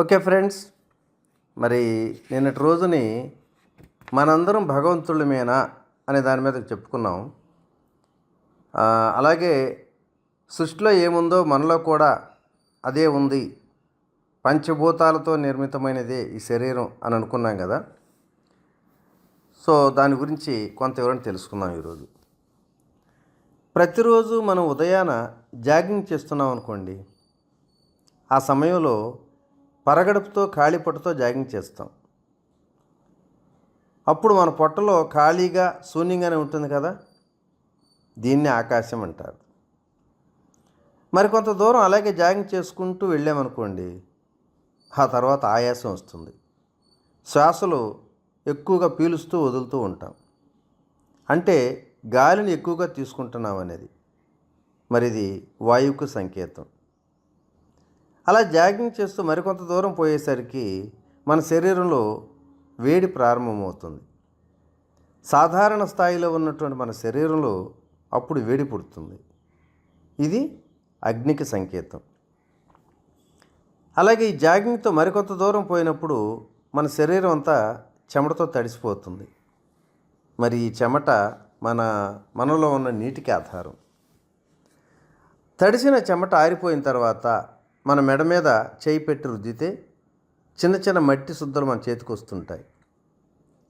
Okay friends మరి నిన్నటి రోజుని మనందరం భగవంతుడిమేనా అనే దాని మీద చెప్పుకున్నాం. అలాగే సృష్టిలో ఏముందో మనలో కూడా అదే ఉంది. పంచభూతాలతో నిర్మితమైనదే ఈ శరీరం అని అనుకున్నాం కదా. సో దాని గురించి కొంత వివరణ తెలుసుకుందాం ఈరోజు. ప్రతిరోజు మనం ఉదయాన జాగింగ్ చేస్తున్నాం అనుకోండి ఆ సమయంలో పరగడుపుతో ఖాళీ పొట్టతో జాగింగ్ చేస్తాం. అప్పుడు మన పొట్టలో ఖాళీగా శూన్యంగానే ఉంటుంది కదా? దీన్ని ఆకాశం అంటారు. మరి కొంత దూరం అలాగే జాగింగ్ చేసుకుంటూ వెళ్ళామనుకోండి ఆ తర్వాత ఆయాసం వస్తుంది. శ్వాసలు ఎక్కువగా పీలుస్తూ వదులుతూ ఉంటాం. అంటే గాలిని ఎక్కువగా తీసుకుంటున్నాం అనేది. మరి ఇది వాయువుకు సంకేతం. అలా జాగింగ్ చేస్తూ మరికొంత దూరం పోయేసరికి మన శరీరంలో వేడి ప్రారంభమవుతుంది. సాధారణ స్థాయిలో ఉన్నటువంటి మన శరీరంలో అప్పుడు వేడి పుడుతుంది. ఇది అగ్నికి సంకేతం. అలాగే ఈ జాగింగ్తో మరికొంత దూరం పోయినప్పుడు మన శరీరం అంతా చెమటతో తడిసిపోతుంది. మరి ఈ చెమట మన మనలో ఉన్న నీటికి ఆధారం. తడిసిన చెమట ఆరిపోయిన తర్వాత మన మెడ మీద చేయి పెట్టి రుద్దితే చిన్న చిన్న మట్టి శుద్ధలు మన చేతికి వస్తుంటాయి.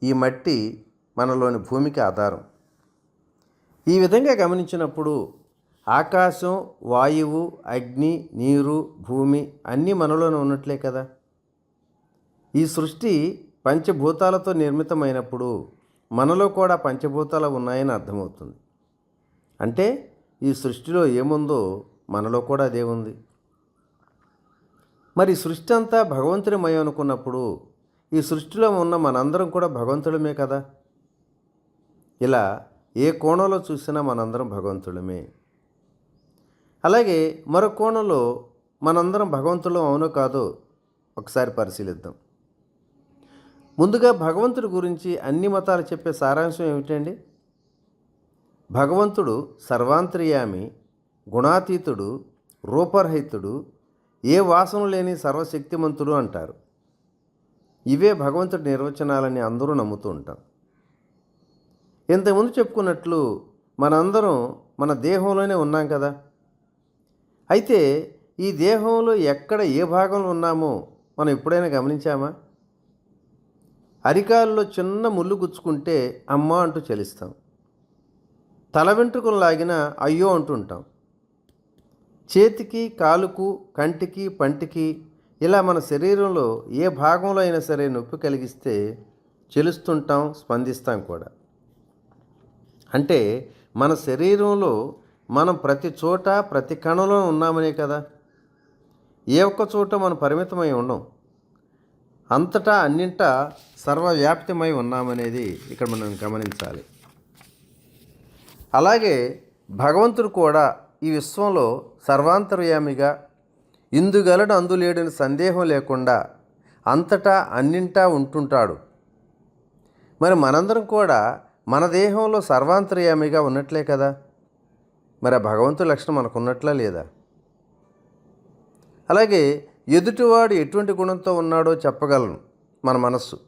ఈ మట్టి మనలోని భూమికి ఆధారం. ఈ విధంగా గమనించినప్పుడు ఆకాశం వాయువు అగ్ని నీరు భూమి అన్నీ మనలోనే ఉన్నట్లే కదా? ఈ సృష్టి పంచభూతాలతో నిర్మితమైనప్పుడు మనలో కూడా పంచభూతాలు ఉన్నాయని అర్థమవుతుంది. అంటే ఈ సృష్టిలో ఏముందో మనలో కూడా అదే ఉంది. మరి సృష్టి అంతా భగవంతుడిమయం అనుకున్నప్పుడు ఈ సృష్టిలో ఉన్న మనందరం కూడా భగవంతుడమే కదా? ఇలా ఏ కోణంలో చూసినా మనందరం భగవంతుడమే అలాగే మరో కోణంలో మనందరం భగవంతులం అవునో కాదో ఒకసారి పరిశీలిద్దాం. ముందుగా భగవంతుడి గురించి అన్ని మతాలు చెప్పే సారాంశం ఏమిటండి? భగవంతుడు సర్వాంతర్యామి గుణాతీతుడు రూపరహితుడు ఏ వాసన లేని సర్వశక్తిమంతుడు అంటారు. ఇవే భగవంతుడి నిర్వచనాలని అందరూ నమ్ముతూ ఉంటాం. ఇంతకుముందు చెప్పుకున్నట్లు మనందరం మన దేహంలోనే ఉన్నాం కదా. అయితే ఈ దేహంలో ఎక్కడ ఏ భాగంలో ఉన్నామో మనం ఎప్పుడైనా గమనించామా? అరికాల్లో చిన్న ముళ్ళు గుచ్చుకుంటే అమ్మ అంటూ చలిస్తాం. తల వెంట్రుకలు లాగిన అయ్యో అంటుంటాం చేతికి కాలుకు కంటికి పంటికి ఇలా మన శరీరంలో ఏ భాగంలో అయినా సరే నొప్పి కలిగిస్తే చెలుస్తుంటాం స్పందిస్తాం కూడా. అంటే మన శరీరంలో మనం ప్రతి చోట ప్రతి కణంలో ఉన్నామనే కదా. ఏ ఒక్క చోట మనం పరిమితమై ఉండం అంతటా అన్నింటా సర్వవ్యాప్తమై ఉన్నామనేది ఇక్కడ మనం గమనించాలి. అలాగే భగవంతుడు కూడా ఈ విశ్వంలో సర్వాంతర్యామిగా ఇందుగలడు అందులేడని సందేహం లేకుండా అంతటా అన్నింటా ఉంటుంటాడు. మరి మనందరం కూడా మన దేహంలో సర్వాంతర్యామిగా ఉన్నట్లే కదా? మరి ఆ భగవంతుడి లక్షణం మనకున్నట్లా లేదా? అలాగే ఎదుటివాడు ఎటువంటి గుణంతో ఉన్నాడో చెప్పగలను మన మనస్సు.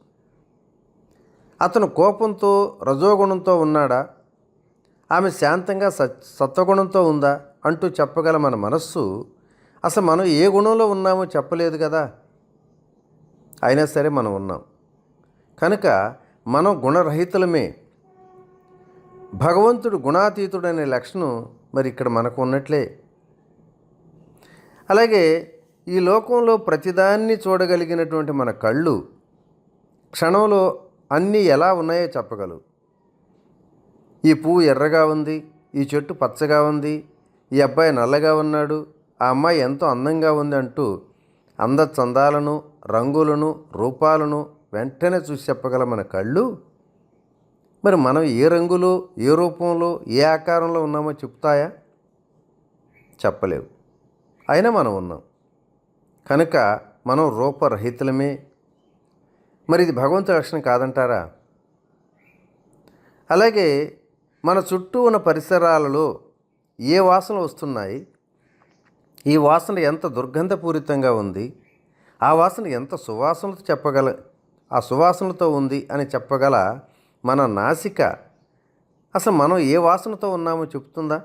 అతను కోపంతో రజోగుణంతో ఉన్నాడా? ఆమె శాంతంగా సత్ సత్వగుణంతో ఉందా అంటూ చెప్పగల మన మనస్సు అసలు మనం ఏ గుణంలో ఉన్నామో చెప్పలేదు కదా. అయినా సరే మనం ఉన్నాం. కనుక మనం గుణరహితులమే. భగవంతుడు గుణాతీతుడు అనే లక్షణం మరి ఇక్కడ మనకు ఉన్నట్లే. అలాగే ఈ లోకంలో ప్రతిదాన్ని చూడగలిగినటువంటి మన కళ్ళు క్షణంలో అన్నీ ఎలా ఉన్నాయో చెప్పగలవు. ఈ పువ్వు ఎర్రగా ఉంది ఈ చెట్టు పచ్చగా ఉంది ఈ అబ్బాయి నల్లగా ఉన్నాడు ఆ అమ్మాయి ఎంతో అందంగా ఉంది అంటూ అందచందాలను రంగులను రూపాలను వెంటనే చూసి చెప్పగల మన కళ్ళు? మరి మనం ఏ రంగులో ఏ రూపంలో ఏ ఆకారంలో ఉన్నామో చెప్తాయా? చెప్పలేవు. అయినా మనం ఉన్నాం. కనుక మనం రూపరహితులమే. మరి ఇది భగవంతుడి లక్షణం కాదంటారా? అలాగే మన చుట్టూ ఉన్న పరిసరాలలో ఏ వాసనలు వస్తున్నాయి? ఈ వాసన ఎంత దుర్గంధపూరితంగా ఉంది? ఆ వాసన ఎంత సువాసనతో చెప్పగల ఆ సువాసనతో ఉంది అని చెప్పగల మన నాసిక అసలు మనం ఏ వాసనతో ఉన్నామో చెప్తుందా?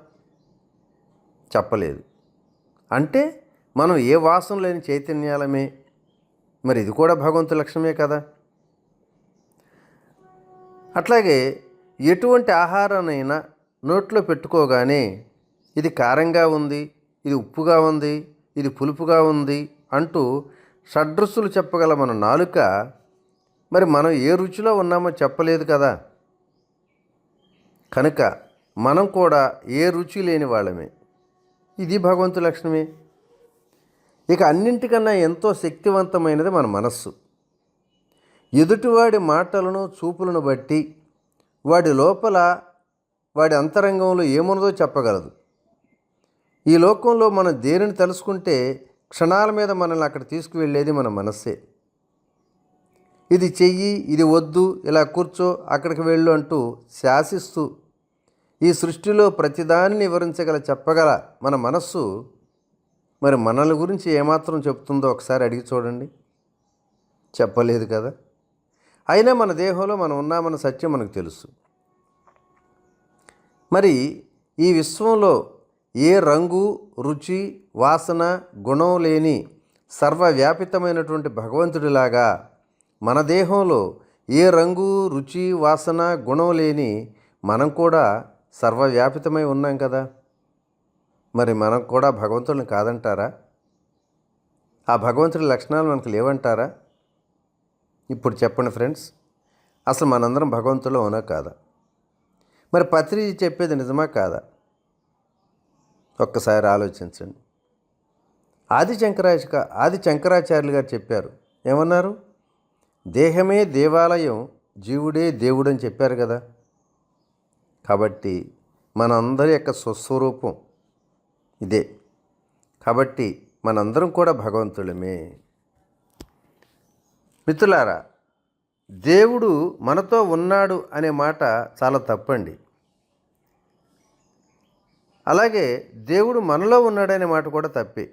చెప్పలేదు. అంటే మనం ఏ వాసన లేని చైతన్యాలమే? మరి ఇది కూడా భగవంతు లక్ష్యమే కదా? అట్లాగే ఎటువంటి ఆహారాన్నైనా నోట్లో పెట్టుకోగానే ఇది కారంగా ఉంది ఇది ఉప్పుగా ఉంది ఇది పులుపుగా ఉంది అంటూ షడ్రుసులు చెప్పగల మన నాలుక మరి మనం ఏ రుచిలో ఉన్నామో చెప్పలేదు కదా. కనుక మనం కూడా ఏ రుచి లేని వాళ్ళమే. ఇది భగవంతు లక్షణమే ఇక అన్నింటికన్నా ఎంతో శక్తివంతమైనది మన మనస్సు. ఎదుటివాడి మాటలను చూపులను బట్టి వాడి లోపల వాడి అంతరంగంలో ఏమున్నదో చెప్పగలదు. ఈ లోకంలో మనం దేనిని తెలుసుకుంటే క్షణాల మీద మనల్ని అక్కడ తీసుకువెళ్ళేది మన మనస్సే. ఇది చెయ్యి ఇది వద్దు ఇలా కూర్చో అక్కడికి వెళ్ళు అంటూ శాసిస్తూ ఈ సృష్టిలో ప్రతిదాన్ని వివరించగల చెప్పగల మన మనస్సు మరి మనల్ని గురించి ఏమాత్రం చెప్తుందో ఒకసారి అడిగి చూడండి. చెప్పలేదు కదా. అయినా మన దేహంలో మనం ఉన్నామన్న సత్యం మనకు తెలుసు. మరి ఈ విశ్వంలో ఏ రంగు రుచి వాసన గుణం లేని సర్వవ్యాపితమైనటువంటి భగవంతుడిలాగా మన దేహంలో ఏ రంగు రుచి వాసన గుణం లేని మనం కూడా సర్వవ్యాపితమై ఉన్నాం కదా. మరి మనం కూడా భగవంతుడిని కాదంటారా? ఆ భగవంతుడి లక్షణాలు మనకు లేవంటారా? ఇప్పుడు చెప్పండి ఫ్రెండ్స్ అసలు మనందరం భగవంతులో ఉన్నా కాదా? మరి పత్రి చెప్పేది నిజమా కాదా? ఒక్కసారి ఆలోచించండి. ఆది శంకరాచ ఆది శంకరాచార్యులు గారు చెప్పారు ఏమన్నారు? దేహమే దేవాలయం జీవుడే దేవుడు అని చెప్పారు కదా. కాబట్టి మనందరి యొక్క స్వస్వరూపం ఇదే. కాబట్టి మనందరం కూడా భగవంతులమే. మిత్రులారా దేవుడు మనతో ఉన్నాడు అనే మాట చాలా తప్పండి. అలాగే దేవుడు మనలో ఉన్నాడనే మాట కూడా తప్పే.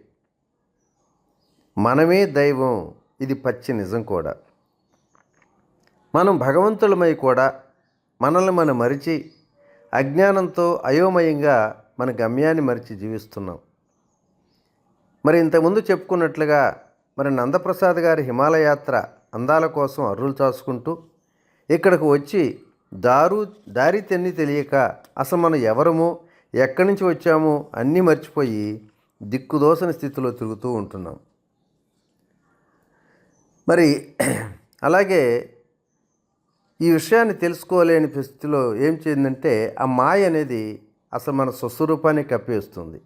మనమే దైవం ఇది పచ్చి నిజం కూడా. మనం భగవంతులమై కూడా మనల్ని మనం మరిచి అజ్ఞానంతో అయోమయంగా మన గమ్యాన్ని మరిచి జీవిస్తున్నాం. మరి ఇంతకుముందు చెప్పుకున్నట్లుగా మరి నందప్రసాద్ గారి హిమాలయాత్ర అందాల కోసం అర్రులు చాసుకుంటూ ఇక్కడికి వచ్చి దారు దారి తెన్ని తెలియక అసలు మనం ఎవరమో ఎక్కడి నుంచి వచ్చామో అన్నీ మర్చిపోయి దిక్కుదోసని స్థితిలో తిరుగుతూ ఉంటున్నాం. మరి అలాగే ఈ విషయాన్ని తెలుసుకోలేని పరిస్థితిలో ఏం చేయిందంటే ఆ మాయ అనేది అసలు మన స్వస్వరూపాన్ని కప్పేస్తుంది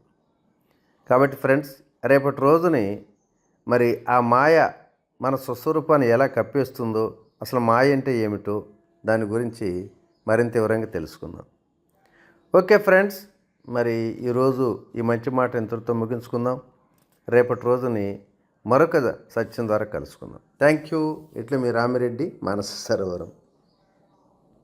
కాబట్టి ఫ్రెండ్స్ రేపటి రోజుని మరి ఆ మాయ మన స్వస్వరూపాన్ని ఎలా కప్పేస్తుందో అసలు మాయ అంటే ఏమిటో దాని గురించి మరింత వివరంగా తెలుసుకుందాం. ఓకే ఫ్రెండ్స్ మరి ఈరోజు ఈ మంచి మాట ఇంతటితో ముగించుకుందాం. రేపటి రోజుని మరొక సత్యం ద్వారా కలుసుకుందాం. Thank you. ఇట్లా మీ రామిరెడ్డి మానస సరోవరం.